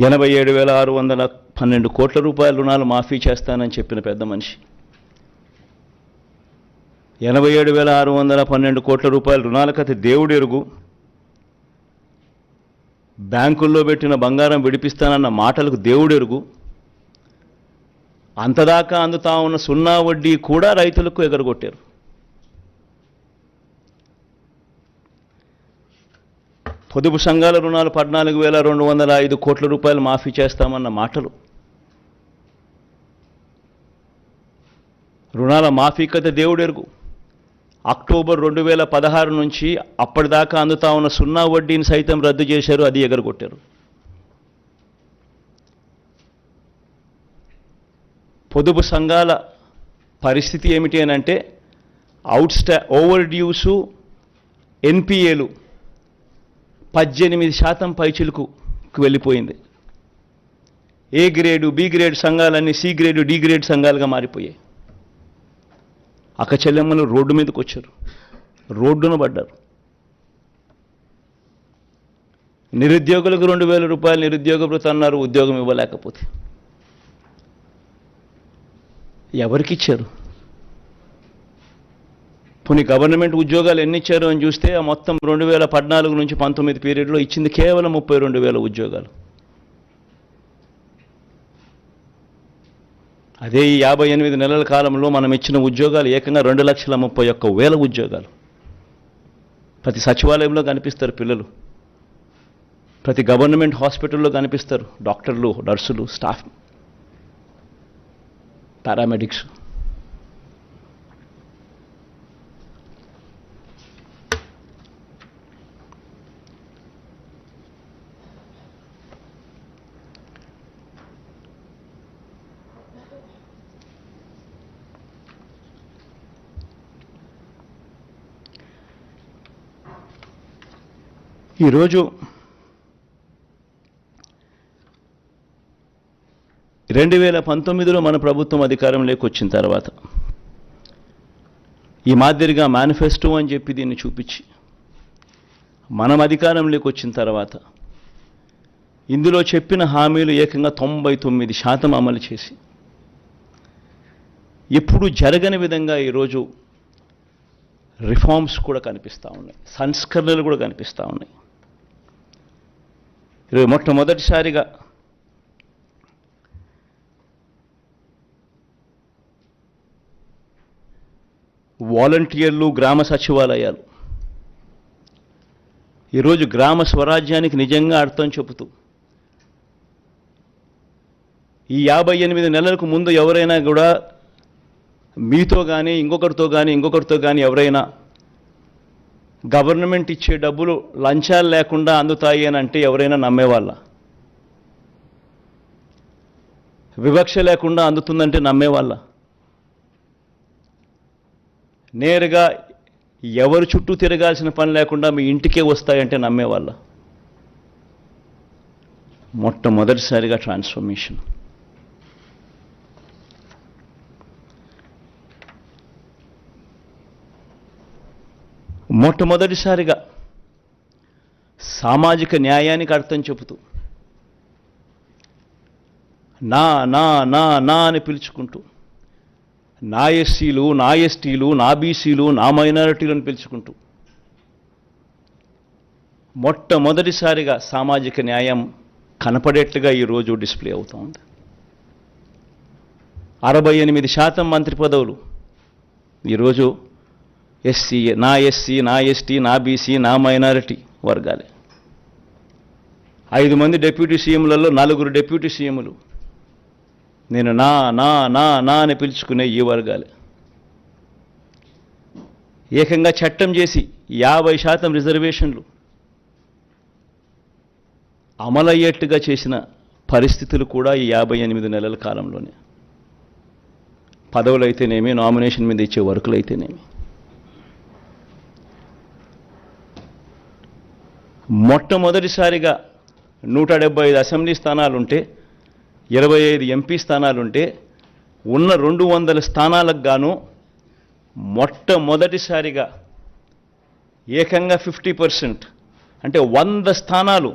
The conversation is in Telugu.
ఎనభై ఏడు వేల ఆరు వందల పన్నెండు కోట్ల రూపాయల రుణాలు మాఫీ చేస్తానని చెప్పిన పెద్ద మనిషి. ఎనభై ఏడు వేల ఆరు వందల పన్నెండు కోట్ల రూపాయల రుణాలకైతే దేవుడు ఎరుగు. బ్యాంకుల్లో పెట్టిన బంగారం విడిపిస్తానన్న మాటలకు దేవుడు ఎరుగు. అంతదాకా అందుతా ఉన్న సున్నా వడ్డీ కూడా రైతులకు ఎగరగొట్టారు. పొదుపు సంఘాల రుణాలు పద్నాలుగు వేల రెండు వందల ఐదు కోట్ల రూపాయలు మాఫీ చేస్తామన్న మాటలు. రుణాల మాఫీ కథ దేవుడెరుగు. అక్టోబర్ రెండు వేల పదహారు నుంచి అప్పటిదాకా అందుతా ఉన్న సున్నా వడ్డీని సైతం రద్దు చేశారు అది ఎగరగొట్టారు. పొదుపు సంఘాల పరిస్థితి ఏమిటి అని అంటే అవుట్ స్టా ఓవర్ డ్యూసు ఎన్పిఏలు పద్దెనిమిది శాతం పైచిలుకు వెళ్ళిపోయింది. ఏ గ్రేడు బి గ్రేడ్ సంఘాలన్నీ సి గ్రేడు డి గ్రేడ్ సంఘాలుగా మారిపోయాయి. అక్క చెల్లెమ్మలు రోడ్డు మీదకి వచ్చారు. రోడ్డున పడ్డారు. నిరుద్యోగులకు రెండు వేల రూపాయలు నిరుద్యోగ ఉద్యోగం ఇవ్వలేకపోతే. ఎవరికి ఇచ్చారు? పోనీ గవర్నమెంట్ ఉద్యోగాలు ఎన్ని ఇచ్చారు అని చూస్తే ఆ మొత్తం రెండు వేల పద్నాలుగు నుంచి పంతొమ్మిది పీరియడ్లో ఇచ్చింది కేవలం ముప్పై రెండు వేల ఉద్యోగాలు. అదే ఈ యాభై ఎనిమిది నెలల కాలంలో మనం ఇచ్చిన ఉద్యోగాలు ఏకంగా రెండు లక్షల ముప్పై ఒక్క వేల ఉద్యోగాలు. ప్రతి సచివాలయంలో కనిపిస్తారు పిల్లలు. ప్రతి గవర్నమెంట్ హాస్పిటల్లో కనిపిస్తారు డాక్టర్లు నర్సులు స్టాఫ్ పారామెడిక్స్. ఈరోజు రెండు వేల పంతొమ్మిదిలో మన ప్రభుత్వం అధికారంలోకి వచ్చిన తర్వాత ఈ మాదిరిగా మేనిఫెస్టో అని చెప్పి దీన్ని చూపించి మనం అధికారంలోకి వచ్చిన తర్వాత ఇందులో చెప్పిన హామీలు ఏకంగా తొంభై తొమ్మిది శాతం అమలు చేసి ఎప్పుడు జరగని విధంగా ఈరోజు రిఫార్మ్స్ కూడా కనిపిస్తూ ఉన్నాయి. సంస్కరణలు కూడా కనిపిస్తూ ఉన్నాయి. ఇరవై మొట్టమొదటిసారిగా వాలంటీర్లు గ్రామ సచివాలయాలు. ఈరోజు గ్రామ స్వరాజ్యానికి నిజంగా అర్థం చెబుతూ ఈ యాభై ఎనిమిది నెలలకు ముందు ఎవరైనా కూడా మీతో కానీ ఇంకొకరితో కానీ ఇంకొకరితో కానీ ఎవరైనా గవర్నమెంట్ ఇచ్చే డబ్బులు లంచాలు లేకుండా అందుతాయి అని అంటే ఎవరైనా నమ్మేవాళ్ళ? వివక్ష లేకుండా అందుతుందంటే నమ్మేవాళ్ళ? నేరుగా ఎవరు చుట్టూ తిరగాల్సిన పని లేకుండా మీ ఇంటికే వస్తాయంటే నమ్మేవాళ్ళ? మొట్టమొదటిసారిగా ట్రాన్స్ఫర్మేషన్. మొట్టమొదటిసారిగా సామాజిక న్యాయానికి అర్థం చెబుతూ నా నా నా నా అని పిలుచుకుంటూ నా ఎస్సీలు నా ఎస్టీలు నా బీసీలు నా మైనారిటీలు అని పిలుచుకుంటూ మొట్టమొదటిసారిగా సామాజిక న్యాయం కనపడేట్లుగా ఈరోజు డిస్ప్లే అవుతూ ఉంది. అరవై ఎనిమిది శాతం మంత్రి పదవులు ఈరోజు ఎస్సీ నా ఎస్సీ నా ఎస్టీ నా బీసీ నా మైనారిటీ వర్గాలే. ఐదు మంది డిప్యూటీ సీఎంలలో నలుగురు డిప్యూటీ సీఎంలు. నేను నా నా నా నా అని పిలుచుకునే ఈ వర్గాలే. ఏకంగా చట్టం చేసి యాభై శాతం రిజర్వేషన్లు అమలయ్యేట్టుగా చేసిన పరిస్థితులు కూడా ఈ యాభై ఎనిమిది నెలల కాలంలోనే. పదవులు అయితేనేమి నామినేషన్ మీద ఇచ్చే వర్కులు అయితేనేమి మొట్టమొదటిసారిగా నూట డెబ్బై ఐదు అసెంబ్లీ స్థానాలుంటే ఇరవై ఐదు ఎంపీ స్థానాలుంటే ఉన్న రెండు వందల స్థానాలకు గాను మొట్టమొదటిసారిగా ఏకంగా ఫిఫ్టీ పర్సెంట్ అంటే వంద స్థానాలు